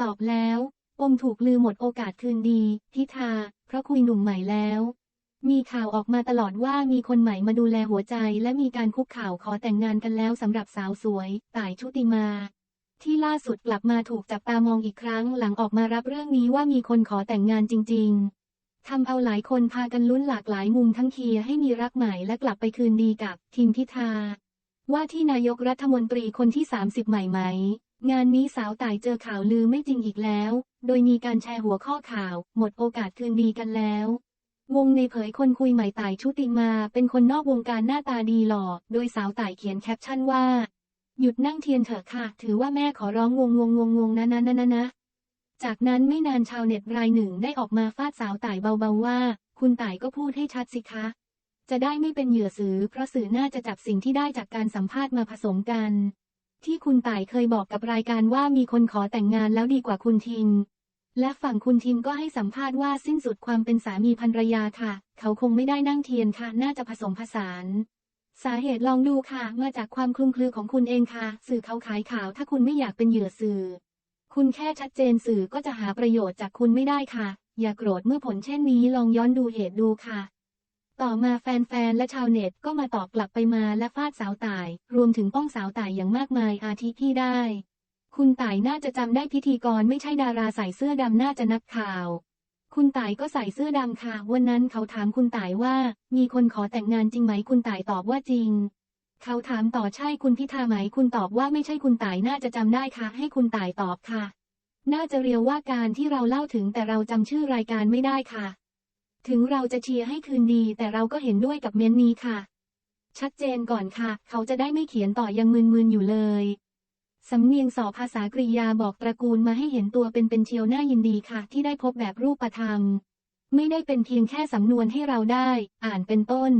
ตอบแล้วปมถูกลือหมดโอกาสคืนดีพิธาเพราะคุยหนุ่มใหม่แล้ว มีข่าวออกมาตลอดว่ามีคนใหม่มาดูแลหัวใจ และมีการคุกข่าวขอแต่งงานกันแล้วสำหรับสาวสวย ต่ายชุติมา ที่ล่าสุดกลับมาถูกจับตามองอีกครั้งหลังออกมารับเรื่องนี้ว่ามีคนขอแต่งงานจริง ๆทำเอาหลายคนพากันลุ้นหลากหลายมุมทั้งเคียร์ให้มีรักใหม่และกลับไปคืนดีกับทิมพิธาว่าที่นายกรัฐมนตรีคนที่ 30 ใหม่ไหม งานนี้สาวต่ายเจอข่าวลือไม่จริงอีกแล้ว โดยมีการแชร์หัวข้อข่าว หมดโอกาสคืนดีกันแล้ว วงในเผยคนคุยใหม่ต่ายชุติมา เป็นคนนอกวงการหน้าตาดีหล่อ โดยสาวต่ายเขียนแคปชั่นว่า หยุดนั่งเทียนเถอะค่ะ ถือว่าแม่ขอร้องงงงงงงงนะนะนะนะนะจากนั้นไม่นานชาวเน็ตรายหนึ่งได้ออกมาฟาดสาวต่ายเบาๆว่า คุณต่ายก็พูดให้ชัดสิคะ จะได้ไม่เป็นเหยื่อสื่อเพราะสื่อน่าจะจับสิ่งที่ได้จากการสัมภาษณ์มาผสมกัน ที่คุณต่ายเคยบอกกับรายการว่ามีคนขอแต่งงานแล้วดีกว่าคุณทิมและฝั่งคุณทิมก็ให้สัมภาษณ์ว่าสิ้นสุดความเป็นสามีภรรยาค่ะ เขาคงไม่ได้นั่งเทียนค่ะ น่าจะผสมผสาน สาเหตุลองดูค่ะ มาจากความคลุมเครือของคุณเองค่ะ สื่อเขาขายข่าว ถ้าคุณไม่อยากเป็นเหยื่อสื่อ คุณแค่ชัดเจนสื่อก็จะหาประโยชน์จากคุณไม่ได้ค่ะ อย่าโกรธเมื่อผลเช่นนี้ลองย้อนดูเหตุดูค่ะ ต่อมาแฟนๆ และชาวเน็ตก็มาตอบกลับไปมาและฟาดสาวต่าย รวมถึงป้องสาวต่ายอย่างมากมายอาทิพี่ได้ คุณต่ายน่าจะจำได้พิธีกรไม่ใช่ดาราใส่เสื้อดำน่าจะนักข่าว คุณต่ายก็ใส่เสื้อดำค่ะ วันนั้นเขาถามคุณต่ายว่า มีคนขอแต่งงานจริงไหมคุณต่ายตอบว่าจริง เขาถามต่อใช่คุณพิธาไหมคุณตอบว่าไม่ใช่คุณต่ายน่าจะจำได้ค่ะ ให้คุณต่ายตอบค่ะ น่าจะเรียวว่าการที่เราเล่าถึงแต่เราจำชื่อรายการไม่ได้ค่ะ ถึงเราจะเชียร์ให้คืนดี แต่เราก็เห็นด้วยกับเม้นนี้ค่ะ ชัดเจนก่อนค่ะ เขาจะได้ไม่เขียนต่อยังมึนๆอยู่เลย สำเนียงสอภาษากริยาบอกตระกูลมาให้เห็นตัวเป็นเป็นเชียวน่ายินดีค่ะ ที่ได้พบแบบรูปธรรม ไม่ได้เป็นเพียงแค่สำนวนให้เราได้ อ่านเป็นต้น